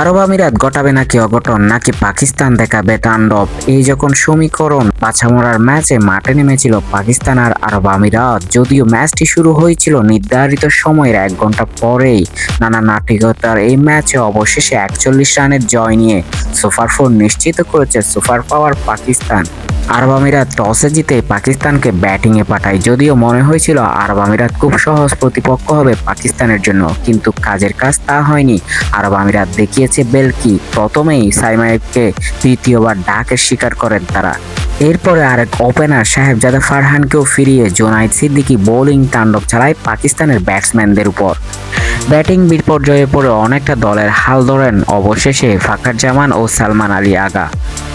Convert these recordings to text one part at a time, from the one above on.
আরব আমিরাত ঘটাবে নাকি অঘটন, নাকি পাকিস্তান দেখাবে তাণ্ডব? এই যখন সমীকরণ পাছামরার ম্যাচে মাঠে নেমেছিল পাকিস্তান আর আরব আমিরাত। যদিও ম্যাচটি শুরু হয়েছিল নির্ধারিত সময়ের এক ঘণ্টা পরেই, নানা নাটকতার এই ম্যাচে অবশেষে একচল্লিশ রানের জয় নিয়ে সুপার ফোর নিশ্চিত করেছে সুপার পাওয়ার পাকিস্তান। আরব আমিরাত টসে জিতে পাকিস্তানকে ব্যাটিংয়ে পাঠায়। যদিও মনে হয়েছিল আরব আমিরাত খুব সহজ প্রতিপক্ষ হবে পাকিস্তানের জন্য, কিন্তু কাজের কাজ তা হয়নি। আরব আমিরাত দেখিয়েছে বেলকি, প্রথমেই সাইমাইবকে তৃতীয়বার ডাকের শিকার করেন তারা। এরপরে আরেক ওপেনার সাহেবজাদা ফারহানকেও ফিরিয়ে জোনাইদ সিদ্দিকি বোলিং তাণ্ডব চালায় পাকিস্তানের ব্যাটসম্যানদের উপর। ব্যাটিং বিপর্যয়ে পড়ে অনেকটা দলের হাল ধরেন অবশেষে ফাকার জামান ও সালমান আলী আগা।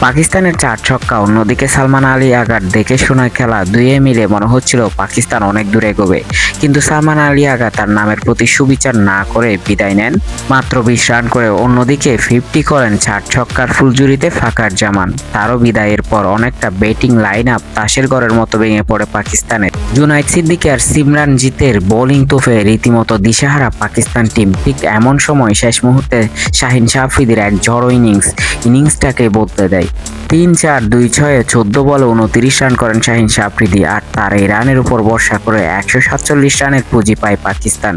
পাকিস্তানের চার ছক্কা, অন্যদিকে সালমান আলী আগার দেখে শোনা খেলা দুয়ে মিলে মনে হচ্ছিল পাকিস্তান অনেক দূরে এগোবে। কিন্তু সালমান আলী আগা তার নামের প্রতি সুবিচার না করে বিদায় নেন। মাত্র বিশ রান করে অন্যদিকে ফিফটি করেন চার ছক্কার ফুলজুরিতে ফাঁকার জামান। তারও বিদায়ের পর অনেকটা ব্যাটিং লাইন আপ তাসের ঘরের মতো ভেঙে পড়ে পাকিস্তানের। জুনাইদ সিদ্দিকি আর সিমরান জিতের বোলিং তোফে রীতিমতো দিশাহারা পাকিস্তান টিম। ঠিক এমন সময় শেষ মুহূর্তে শাহিন শাহফিদের এক ঝড়ো ইনিংস, ইনিংসটাকে বদলে দেয়। তিন চার দুই ছয়ে চোদ্দ বলে উনতিরিশ রান করেন শাহিন শাহফ্রিদি আর তার এই রানের উপর ভরসা করে একশো সাতচল্লিশ রানের পুঁজি পায় পাকিস্তান।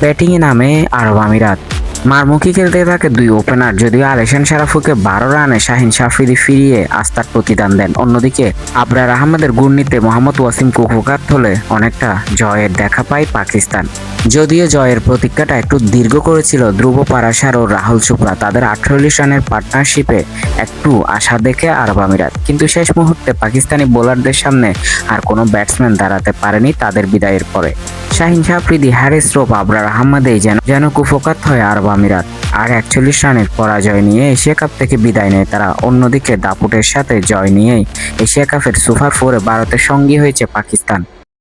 ব্যাটিংয়ে নামে আরব আমিরাত। মারমুখী খেলতে থাকে দুই ওপেনার যদিও আলেশান শারাফুকে বারো রানে শাহিন শাফরিদি ফিরিয়ে আস্থার প্রতিদান দেন। অন্যদিকে আবরার আহমেদের গুর্নিতে মোহাম্মদ ওয়াসিম কুকুকাত হলে অনেকটা জয়ের দেখা পায় পাকিস্তান। যদিও জয়ের প্রতীক্ষাটা একটু দীর্ঘ করেছিল ধ্রুব পারাসার ও রাহুল চোপড়া, তাদের আটচল্লিশ রানের পার্টনারশিপে একটু আশা দেখে আরব আমিরাত। কিন্তু শেষ মুহূর্তে পাকিস্তানি বোলারদের সামনে আর কোনো ব্যাটসম্যান দাঁড়াতে পারেনি তাদের বিদায়ের পরে। শাহিন সাফ্রিদি হ্যারিস রোপ, আবরার আহমদেই যেন যেন কুফকাত হয় আরব আমিরাত। আর একচল্লিশ রানের পরাজয় নিয়ে এশিয়া কাপ থেকে বিদায় নেয় তারা। অন্যদিকে দাপুটের সাথে জয় নিয়েই এশিয়া কাপের সুপার ফোরে ভারতের সঙ্গী হয়েছে পাকিস্তান।